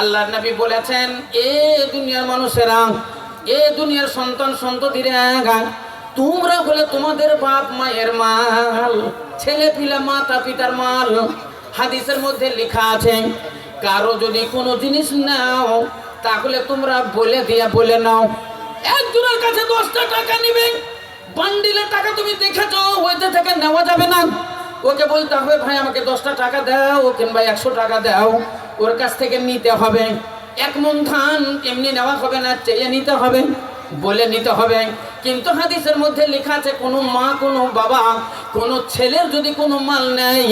আল্লাহ নবী বলেছেন, এ দুনিয়ার মানুষেরা, এ দুনিয়ার সন্তান সন্ততিরা, তোমরা হলে তোমাদের বাপ মায়ের মাল, ছেলে পিলা মাতা পিতার মাল। হাদিসের মধ্যে লেখা আছে, কারও যদি কোনো জিনিস নাও, তাহলে তোমরা বলে দিয়া বলে নাও। একজনের কাছে দশটা টাকা নিবে বান্ডিলের টাকা তুমি দেখেছ ওইতে থেকে নেওয়া যাবে না। ওকে বলতে হবে, ভাই, আমাকে দশটা টাকা দাও, কিংবা একশো টাকা দাও। ওর কাছ থেকে নিতে হবে। এক মন ধান এমনি নেওয়া হবে না, চেয়ে নিতে হবে, বলে নিতে হবে। কিন্তু হাদিসের মধ্যে লেখা আছে, কোনো মা, কোনো বাবা, কোনো ছেলের যদি কোনো মাল নেয়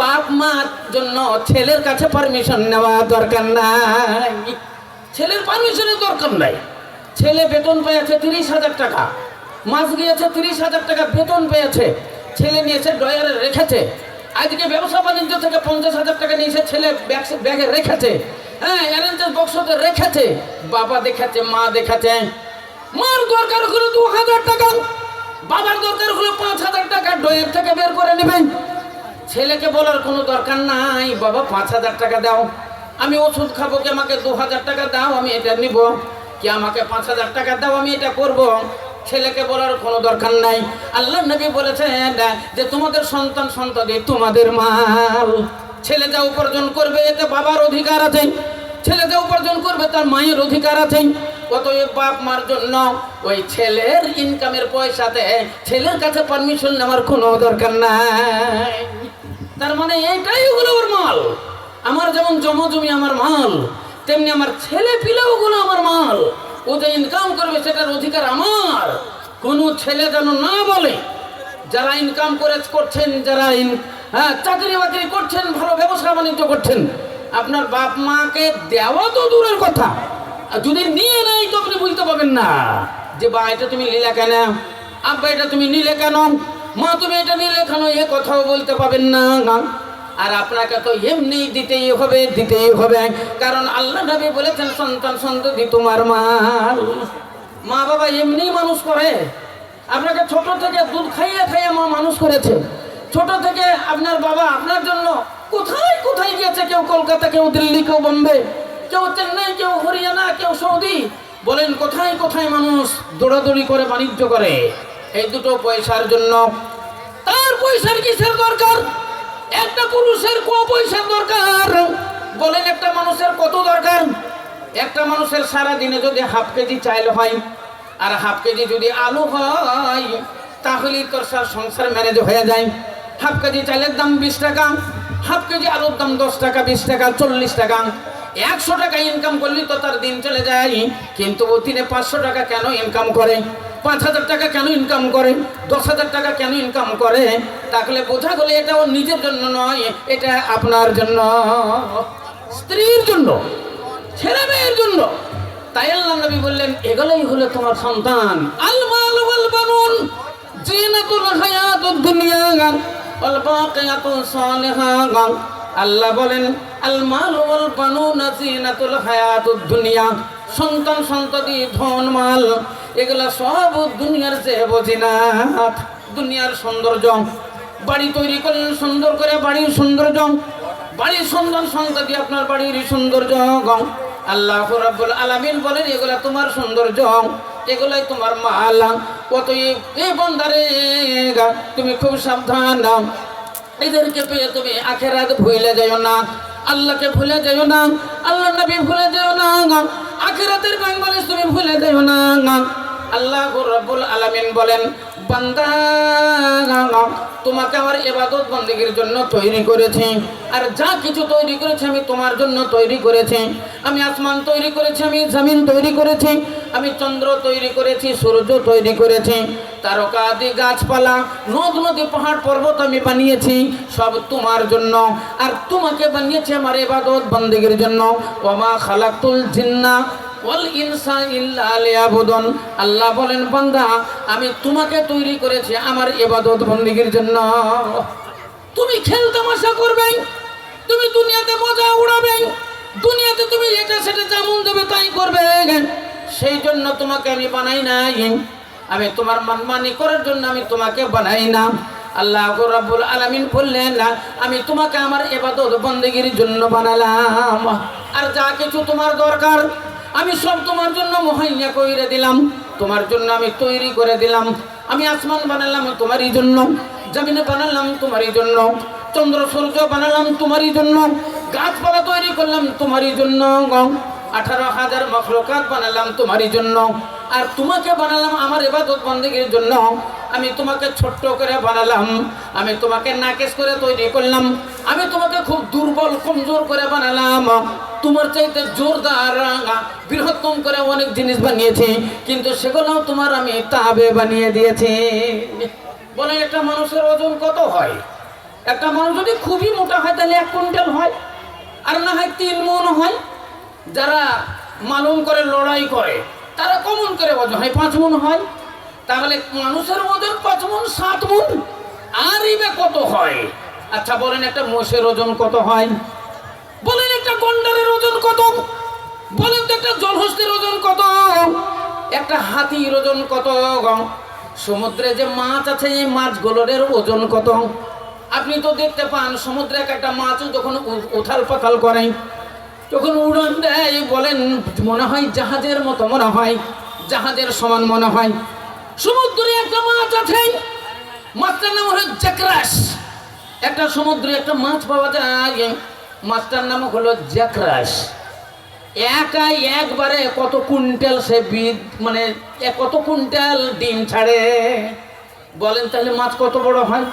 বাপ, মার জন্য ছেলের কাছে পারমিশন নেওয়া দরকার নাই। ছেলের পারমিশনের দরকার নাই। ছেলে বেতন পেয়েছে তিরিশ হাজার টাকা, মাস গিয়েছে তিরিশ হাজার টাকা বেতন পেয়েছে। ছেলে নিয়েছে ডয়ারে রেখেছে। আজকে ব্যবসা বাণিজ্য থেকে পঞ্চাশ হাজার টাকা নিয়েছে, ছেলে ব্যাগ- ব্যাগে রেখেছে। হ্যাঁ অ্যারেঞ্জের বক্সতে রেখেছে। বাবা দেখাচ্ছে, মা দেখাচ্ছে। মার দরকার হলো দু হাজার টাকা। বাবার দরকার হলো পাঁচ হাজার টাকা। ডয়ের থেকে বের করে নেবেন। ছেলেকে বলার কোনো দরকার নাই। বাবা, পাঁচ হাজার টাকা দাও। আমি ওষুধ খাব কি আমাকে দু হাজার টাকা দাও? আমি এটা নিব। কি আমাকে পাঁচ হাজার টাকা দাও? আমি এটা করব। ছেলেকে বলার কোনো দরকার নাই। আল্লাহ নবী বলেছেন যে, তোমাদের সন্তান সন্ততি তোমাদের মাল। ছেলে যা উপার্জন করবে, এতে বাবার অধিকার আছে। ছেলে যা উপার্জন করবে, তার মায়ের অধিকার আছে। অতএব বাপ মার জন্য ওই ছেলের ইনকামের পয়সাতে ছেলের কাছে পারমিশন নেওয়ার কোনো দরকার নাই। তার মানে এইটাই হলো ওর মাল। আমার যেমন জমা জমি আমার মাল, তেমনি আমার ছেলে পিলেও গুলো আমার মাল। ও যে ইনকাম করবে সেটার অধিকার আমার। কোনো ছেলে যেন না বলে, যারা ইনকাম করে করছেন, যারা হ্যাঁ চাকরি বাকরি করছেন, ভালো ব্যবসা বাণিজ্য করছেন, আপনার বাপ মাকে দেওয়া তো দূরের কথা। যদি নিয়ে নেই তো আপনি বুঝতে পারবেন না। যে বা, এটা তুমি নিলে কেন? আব্বা, এটা তুমি নিলে কেন? মা, তুমি এটা নিলে কেন? এ কথাও বলতে পাবেন না। আর আপনাকে তো এমনি দিতেই হবে দিতেই হবে। কারণ আল্লাহ নবী বলেছেন, সন্তান সন্ততি তোমার মাল। মা বাবা এমনি মানুষ করে। আপনাকে ছোট থেকে দুধ খাইয়ে খাইয়ে মা মানুষ করেছে। ছোট থেকে আপনার বাবা আপনার জন্য কোথায় কোথায় গিয়েছে? কেউ কলকাতা, কেউ দিল্লি, কেউ বোম্বে, কেউ চেন্নাই, কেউ হরিয়ানা, কেউ সৌদি। বলেন, কোথায় কোথায় মানুষ দৌড়াদৌড়ি করে, বাণিজ্য করে? এই দুটো পয়সার জন্য। তার পয়সার কিসের দরকার? পুরুষের কো পয়সার দরকার? বলেন, একটা মানুষের কত দরকার? একটা মানুষের সারা দিনে যদি হাফ কেজি চাইল হয় আর হাফ কেজি যদি আলু হয়, তাহলেই তোর সার সংসার ম্যানেজ হয়ে যায়। হাফ কেজি চাইলের দাম বিশ টাকা, হাফ কেজি আলুর দাম দশ টাকা, বিশ টাকা, চল্লিশ টাকা। একশো টাকা ইনকাম করলে তো তার দিন চলে যায়। কিন্তু ও দিনে পাঁচশো টাকা কেন ইনকাম করে? পাঁচ হাজার টাকা কেন ইনকাম করে? দশ হাজার টাকা কেন ইনকাম করে? তাহলে বোঝা গেলে এটা ওর নিজের জন্য নয়, এটা আপনার জন্য। স্ত্রীর জন্য, ছেলে মেয়ের জন্য। তাই আল্লাহ নবী বললেন, এগুলোই হলো তোমার সন্তান। আল মাল ওয়াল বানুন, জিনাতুল হায়াতুদ দুনিয়া ওয়াল বাকিয়াতুস সালিহাত আল্লাহ বলেন আল মাল ওয়াল জিনাতুল হায়াতুদ দুনিয়া। সন্তান, সন্ততি, ধন, মাল, এগুলা সব দুনিয়ার যে বজিনাত দুনিয়ার সৌন্দর্য। বাড়ি তৈরি করলেন সুন্দর করে বাড়ির সৌন্দর্য। বাড়ির সুন্দর সন্ততি আপনার বাড়ির সৌন্দর্য। আল্লাহ রাব্বুল আলামিন বলেন, এগুলা তোমার সৌন্দর্য, এগুলাই তোমার মাল। অতএব এই বন্দারে তুমি খুব সাবধান। এদেরকে পেয়ে তুমি আখের আখেরাত ভুলে যাও না। আল্লাহকে ভুলে যাও না। আল্লাহ নবী ভুলে যাও না। আখেরাতের বাংলাদেশ তুমি ভুলে যাও না। আল্লাহ রব্বুল আলামিন বলেন, বান্দা, তোমাকে আমার এবাদত বন্দীগীর জন্য তৈরি করেছি। আর যা কিছু তৈরি করেছি আমি তোমার জন্য তৈরি করেছি। আমি আসমান তৈরি করেছি, আমি জমিন তৈরি করেছি, আমি চন্দ্র তৈরি করেছি, সূর্য তৈরি করেছি। তারকা আদি গাছপালা নদ নদী, পাহাড়, পর্বত আমি বানিয়েছি, সব তোমার জন্য। আর তোমাকে বানিয়েছি আমার এবাদত বন্দীগীর জন্য। ওমা খালাকুল জিন্না ইনসা আল্লাহ বলেন, বান্দা, আমি তোমাকে তৈরি করেছি আমার এবাদত বন্দীগীর জন্য। তুমি খেল তামাশা করবে তুমি দুনিয়াতে মজা উড়াবে দুনিয়াতে তুমি এটা সেটা যেমন দেবে তাই করবে। সেই জন্য তোমাকে আমি বানাই নাই। আমি তোমার মানমানি করার জন্য আমি তোমাকে বানাই না। আল্লাহ রাব্বুল আলামিন বললেন না আমি তোমাকে আমার এবাদত বন্দেগীর জন্য বানালাম। আর যা কিছু তোমার দরকার আমি সব তোমার জন্য মহাইয়া কইরে দিলাম। তোমার জন্য আমি তৈরি করে দিলাম। আমি আসমান বানালাম তোমারই জন্য, জমিনে বানালাম তোমারই জন্য, চন্দ্র সূর্য বানালাম তোমারই জন্য, গাছপালা তৈরি করলাম তোমারই জন্য, আঠারো হাজার মখলকাত বানালাম তোমারই জন্য, আর তোমাকে বানালাম আমার এবাদত বন্দীগীর জন্য। আমি তোমাকে ছোট্ট করে বানালাম, আমি তোমাকে নাকেশ করে তৈরি করলাম, আমি তোমাকে খুব দুর্বল, কমজোর করে বানালাম। তোমার চাইতে জোরদার বৃহত্তম করে অনেক জিনিস বানিয়েছি, কিন্তু সেগুলো তোমার আমি তাবে বানিয়ে দিয়েছি। বলে একটা মানুষের ওজন কত হয়? একটা মানুষ যদি খুবই মোটা হয়, তাহলে এক কুইন্টাল হয়, আর না হয় তিন মন হয়। যারা মালুম করে, লড়াই করে, তারা কমন করে ওজন হয়, পাঁচ মন হয়। তাহলে মানুষের ওজন পাঁচ মন, সাত মন আর ইবে কত হয়? আচ্ছা বলেন একটা মোষের ওজন কত হয়? বলেন একটা গন্ডারের ওজন কত? বলেন তো একটা জলহস্তির ওজন কত? একটা হাতির ওজন কত? সমুদ্রে যে মাছ আছে, এই মাছগুলোর ওজন কত? আপনি তো দেখতে পান, সমুদ্রে এক একটা মাছ যখন উথাল পাথাল করে, যখন উড়ান দেয়, বলেন, মনে হয় জাহাজের মতো মনে হয়, জাহাজের সমান মনে হয়। সমুদ্রে একটা মাছ আছে। মাছটার নাম হলো জ্যাকরাস। একটা সমুদ্রে একটা মাছ পাওয়া যায়। মাছটার নাম হলো জ্যাকরাস। একাই একবারে কত কুইন্টাল সে বিদ মানে কত কুইন্টাল ডিম ছাড়ে? বলেন তাহলে মাছ কত বড় হয়?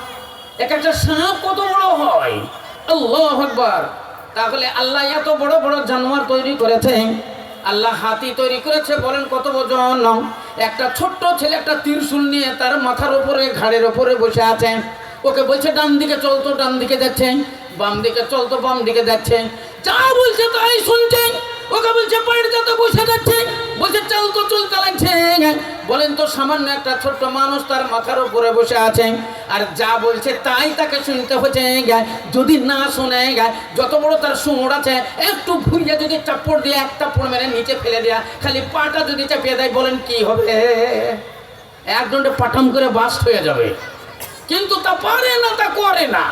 এক একটা সাপ কত বড় হয়? আল্লাহ আকবার। তাহলে আল্লাহ এত বড় বড় জানোয়ার তৈরি করেছে। আল্লাহ হাতি তৈরি করেছে, বলেন কত ওজন? একটা ছোট্ট ছেলে, একটা ত্রিশূল নিয়ে তার মাথার ওপরে, ঘাড়ের ওপরে বসে আছে। ওকে বলছে, ডান দিকে চলতো ডান দিকে যাচ্ছে। বাম দিকে চলতো বাম দিকে যাচ্ছে। যা বলছে তাই শুনছে। ওকে বলছে, বাইরে যেতে বসে যাচ্ছে। বলছে, চল তো লাগছে বলেন তো সামান্য একটা ছোট্ট মানুষ তার মাথার উপরে বসে আছে আর যা বলছে তাই তাকে শুনতে হচ্ছে। যদি না শোনে, যত বড় তার সুমড় আছে, একটু ঘুরিয়ে যদি চাপড় দিয়ে এক চাপড় মেরে নিচে ফেলে দেয়া, খালি পাটা যদি চাপিয়ে দেয়, বলেন কি হবে? একজনটা পাঠাম করে বাস্ট হয়ে যাবে। কিন্তু তা পারে না, তা করে না।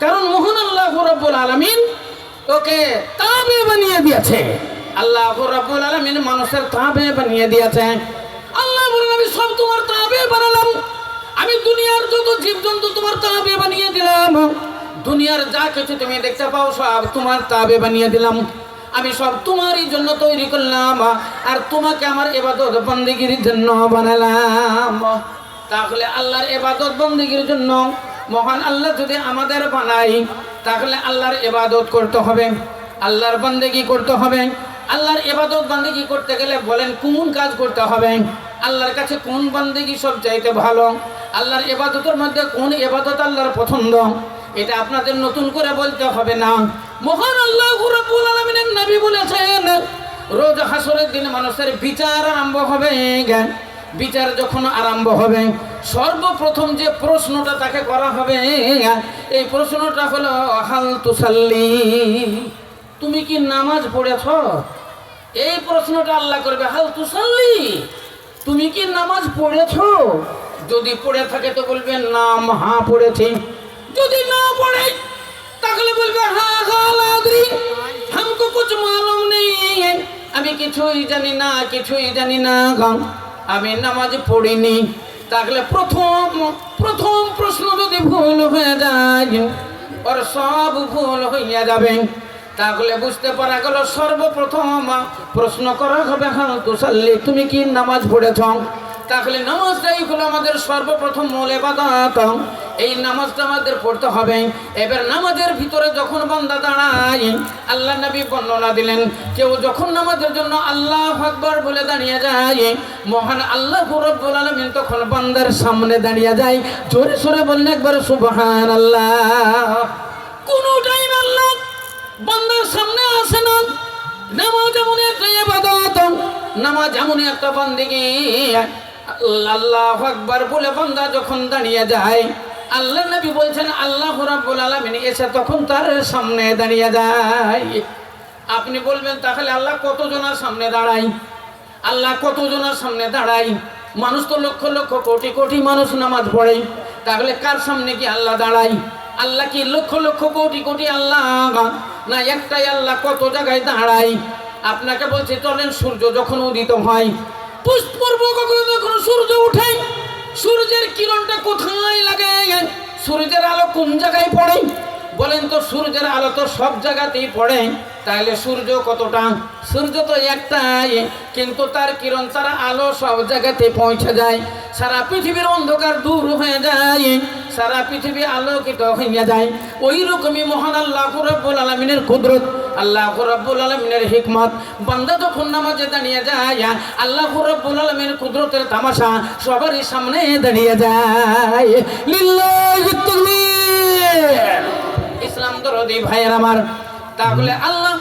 কারণ মোহন আল্লাহ রব্বুল আলমিন ওকে তাবে বানিয়ে দিয়েছে। আল্লাহ রব্বুল আলমিন মানুষের তাবে বানিয়ে দিয়েছে। সব তোমার তাবে বানালাম। আমি দুনিয়ার যত জীবজন্তু তোমার তাবে বানিয়ে দিলাম। দুনিয়ার যা কিছু তুমি দেখতে পাও সব তোমার তাবে বানিয়ে দিলাম। আমি সব তোমারই জন্য তৈরি করলাম আর তোমাকে আমার এবাদত বন্দিগির জন্য বানালাম। তাহলে আল্লাহর এবাদত বন্দিগির জন্য মহান আল্লাহ যদি আমাদের বানাই তাহলে আল্লাহর এবাদত করতে হবে, আল্লাহর বন্দেগি করতে হবে। আল্লাহর এবাদত বন্দেগি করতে গেলে বলেন কোন কাজ করতে হবে? আল্লাহর কাছে কোন বন্দেগি সব চাইতে ভালো? আল্লাহর এবাদতের মধ্যে কোন এবাদত আল্লাহর পছন্দ? এটা আপনাদের নতুন করে বলতে হবে না। মহান আল্লাহ রাব্বুল আলামিনের নবী বলেছেন, রোজ হাসরের দিন মানুষের বিচার আরম্ভ হবে বিচার যখন আরম্ভ হবে, সর্বপ্রথম যে প্রশ্নটা তাকে করা হবে, এই প্রশ্নটা হলো, হাল তুসাল্লি। তুমি কি নামাজ পড়েছ? এই প্রশ্নটা আল্লাহ করবে, হাল তুসাল্লি। তুমি কি নামাজ পড়েছ? যদি পড়ে থাকে তো বলবে নাম হা পড়েছি। যদি না পড়ে, তাহলে বলবে, হা হা, লাদ্রি, হামকো কুছ মালুম নেই। আমি কিছুই জানি না, কিছুই জানি না আমি নামাজ পড়িনি। তাহলে প্রথম প্রথম প্রশ্ন যদি ভুল হয়ে যায়, ওর সব ভুল হইয়া যাবে। তাহলে বুঝতে পারা গেল, সর্বপ্রথম প্রশ্ন করা হবে হ্যাঁ তুষাল্লি তুমি কি নামাজ পড়েছ? তাহলে নামাজটাই হলো আমাদের সর্বপ্রথম মূল এবাদত এই নামাজটা আমাদের পড়তে হবে। এবার নামাজের ভিতরে যখন বান্দা দাঁড়ায়, আল্লাহ নবী বর্ণনা দিলেন, কেউ যখন নামাজের জন্য আল্লাহ আকবর বলে দাঁড়িয়ে যায়, মহান আল্লাহ রব্বুল আলামিন তখন বান্দার সামনে দাঁড়িয়ে যায়, জোরে সোরে বললে একবার সুবহান আল্লাহ কোন টাইম আল্লাহ বান্দার সামনে আসে না। নামাজ এমন একটা ইবাদত, নামাজ এমন একটা বান্দিগি। আল্লাহ আকবার বলে বান্দা যখন দাঁড়িয়ে যায়, আল্লাহ নবী বলছেন, আল্লাহ রাব্বুল আলামিন এসে তখন তার সামনে দাঁড়িয়ে যায়। আপনি বলবেন, তাহলে আল্লাহ কতজনের সামনে দাঁড়াই আল্লাহ কতজনের সামনে দাঁড়াই মানুষ তো লক্ষ লক্ষ কোটি কোটি মানুষ নামাজ পড়ে। তাহলে কার সামনে কি আল্লাহ দাঁড়াই আল্লাহ কি লক্ষ লক্ষ কোটি কোটি আল্লাহ না একটাই আল্লাহ কত জায়গায় দাঁড়াই আপনাকে বলছি, চলেন সূর্য যখন উদিত হয়, পুষ্পর্ব কখনো যখন সূর্য উঠে সূর্যের কিরণটা কোথায় লাগে? সূর্যের আলো কোন জায়গায় পড়ে? বলেন তো, সূর্যের আলো তো সব জায়গাতেই পড়ে। তাহলে সূর্য কতটা? সূর্য তো একটাই, কিন্তু তার কিরণ, তার আলো সব জায়গাতে পৌঁছে যায়। সারা পৃথিবীর অন্ধকার দূর হয়ে যায়। সারা পৃথিবী আলোকিত হইয়া যায়। ওই রকমই মহান আল্লাহ রব্বুল আলমিনের কুদরত, আল্লাহ রব্বুল আলমিনের হিকমত। বান্দা যখন নামাজে দাঁড়িয়ে যায়, আল্লাহ রব্বুল আলমিনের কুদরতের তামাশা সবারই সামনে দাঁড়িয়ে যায়। ইসলাম দরদি ভাইয়ের আমার। তাহলে আল্লাহ